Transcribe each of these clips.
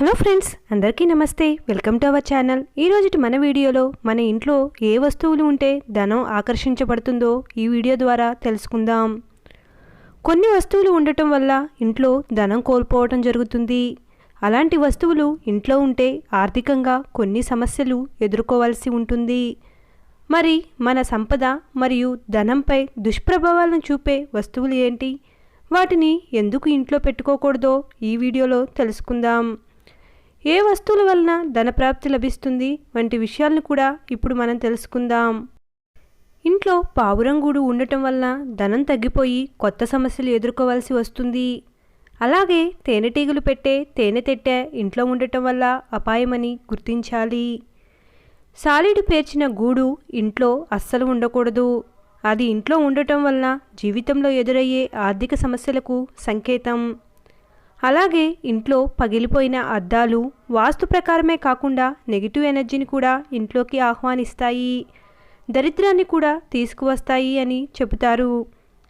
Hello friends అందరికీ నమస్తే. Welcome to our channel. ఈరోజు మన వీడియోలో మన ఇంట్లో ఏ వస్తువులు ఉంటే ధనం ఆకర్షించబడుతుందో ఈ వీడియో ద్వారా తెలుసుకుందాం. కొన్ని వస్తువులు ఉండటం వల్ల ఇంట్లో ధనం కోల్పోవటం జరుగుతుంది. అలాంటి వస్తువులు ఇంట్లో ఉంటే ఆర్థికంగా కొన్ని సమస్యలు ఎదుర్కోవాల్సి ఉంటుంది. మరి మన సంపద మరియు ధనంపై దుష్ప్రభావాలను చూపే వస్తువులు ఏంటి? వాటిని ఎందుకు ఇంట్లో పెట్టుకోకూడదో ఈ వీడియోలో తెలుసుకుందాం. ఏ వస్తువుల వలన ధనప్రాప్తి లభిస్తుంది వంటి విషయాలను కూడా ఇప్పుడు మనం తెలుసుకుందాం. ఇంట్లో పావురంగూడు ఉండటం వలన ధనం తగ్గిపోయి కొత్త సమస్యలు ఎదుర్కోవాల్సి వస్తుంది. అలాగే తేనెటీగలు పెట్టే తేనె తెట్టె ఇంట్లో ఉండటం వల్ల అపాయమని గుర్తించాలి. సాలిడు పేర్చిన గూడు ఇంట్లో అస్సలు ఉండకూడదు. అది ఇంట్లో ఉండటం వలన జీవితంలో ఎదురయ్యే ఆర్థిక సమస్యలకు సంకేతం. అలాగే ఇంట్లో పగిలిపోయిన అద్దాలు వాస్తు ప్రకారమే కాకుండా నెగిటివ్ ఎనర్జీని కూడా ఇంట్లోకి ఆహ్వానిస్తాయి. దరిద్రాన్ని కూడా తీసుకువస్తాయి అని చెబుతారు.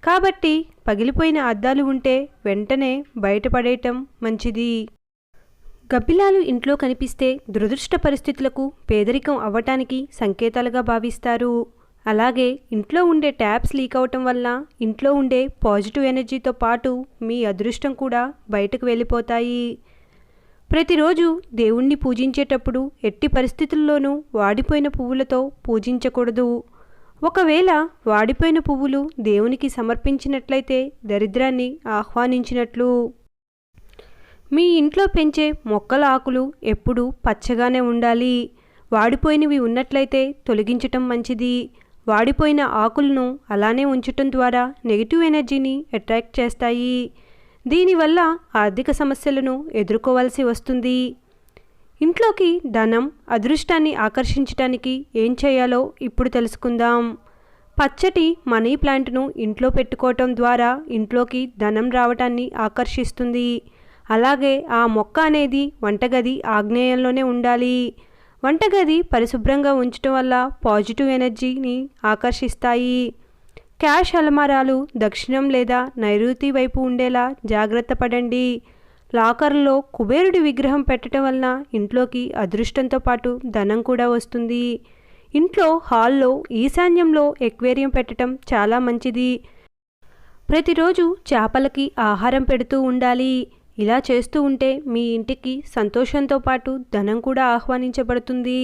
కాబట్టి పగిలిపోయిన అద్దాలు ఉంటే వెంటనే బయటపడేయటం మంచిది. గబ్బిలాలు ఇంట్లో కనిపిస్తే దురదృష్ట పరిస్థితులకు పేదరికం అవ్వటానికి సంకేతాలుగా భావిస్తారు. అలాగే ఇంట్లో ఉండే ట్యాప్స్ లీక్ అవటం వల్ల ఇంట్లో ఉండే పాజిటివ్ ఎనర్జీతో పాటు మీ అదృష్టం కూడా బయటకు వెళ్ళిపోతాయి. ప్రతిరోజు దేవుణ్ణి పూజించేటప్పుడు ఎట్టి పరిస్థితుల్లోనూ వాడిపోయిన పువ్వులతో పూజించకూడదు. ఒకవేళ వాడిపోయిన పువ్వులు దేవునికి సమర్పించినట్లయితే దరిద్రాన్ని ఆహ్వానించినట్లు. మీ ఇంట్లో పెంచే మొక్కల ఆకులు ఎప్పుడూ పచ్చగానే ఉండాలి. వాడిపోయినవి ఉన్నట్లయితే తొలగించటం మంచిది. వాడిపోయిన ఆకులను అలానే ఉంచటం ద్వారా నెగిటివ్ ఎనర్జీని అట్రాక్ట్ చేస్తాయి. దీనివల్ల ఆర్థిక సమస్యలను ఎదుర్కోవాల్సి వస్తుంది. ఇంట్లోకి ధనం అదృష్టాన్ని ఆకర్షించడానికి ఏం చేయాలో ఇప్పుడు తెలుసుకుందాం. పచ్చటి మనీ ప్లాంట్ను ఇంట్లో పెట్టుకోవటం ద్వారా ఇంట్లోకి ధనం రావటాన్ని ఆకర్షిస్తుంది. అలాగే ఆ మొక్క అనేది వంటగది ఆగ్నేయంలోనే ఉండాలి. వంటగది పరిశుభ్రంగా ఉంచడం వల్ల పాజిటివ్ ఎనర్జీని ఆకర్షిస్తాయి. క్యాష్ అలమారాలు దక్షిణం లేదా నైరుతి వైపు ఉండేలా జాగ్రత్త పడండి. లాకర్లో కుబేరుడి విగ్రహం పెట్టడం వలన ఇంట్లోకి అదృష్టంతో పాటు ధనం కూడా వస్తుంది. ఇంట్లో హాల్లో ఈశాన్యంలో ఎక్వేరియం పెట్టడం చాలా మంచిది. ప్రతిరోజు చేపలకి ఆహారం పెడుతూ ఉండాలి. ఇలా చేస్తూ ఉంటే మీ ఇంటికి సంతోషంతో పాటు ధనం కూడా ఆహ్వానించబడుతుంది.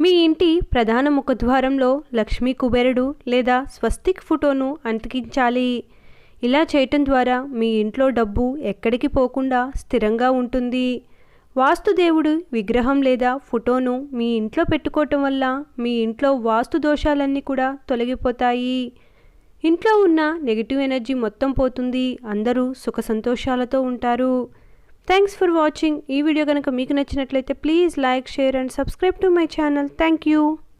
మీ ఇంటి ప్రధాన ముఖద్వారంలో లక్ష్మీ కుబేరుడు లేదా స్వస్తిక్ ఫోటోను అంటికించాలి ఇలా చేయటం ద్వారా మీ ఇంట్లో డబ్బు ఎక్కడికి పోకుండా స్థిరంగా ఉంటుంది. వాస్తుదేవుడు విగ్రహం లేదా ఫోటోను మీ ఇంట్లో పెట్టుకోవటం వల్ల మీ ఇంట్లో వాస్తు దోషాలన్నీ కూడా తొలగిపోతాయి. ఇంట్లో ఉన్న నెగిటివ్ ఎనర్జీ మొత్తం పోతుంది. అందరూ సుఖ సంతోషాలతో ఉంటారు. Thanks for watching. ఈ వీడియో కనుక మీకు నచ్చినట్లయితే please like share and subscribe to my channel. Thank you.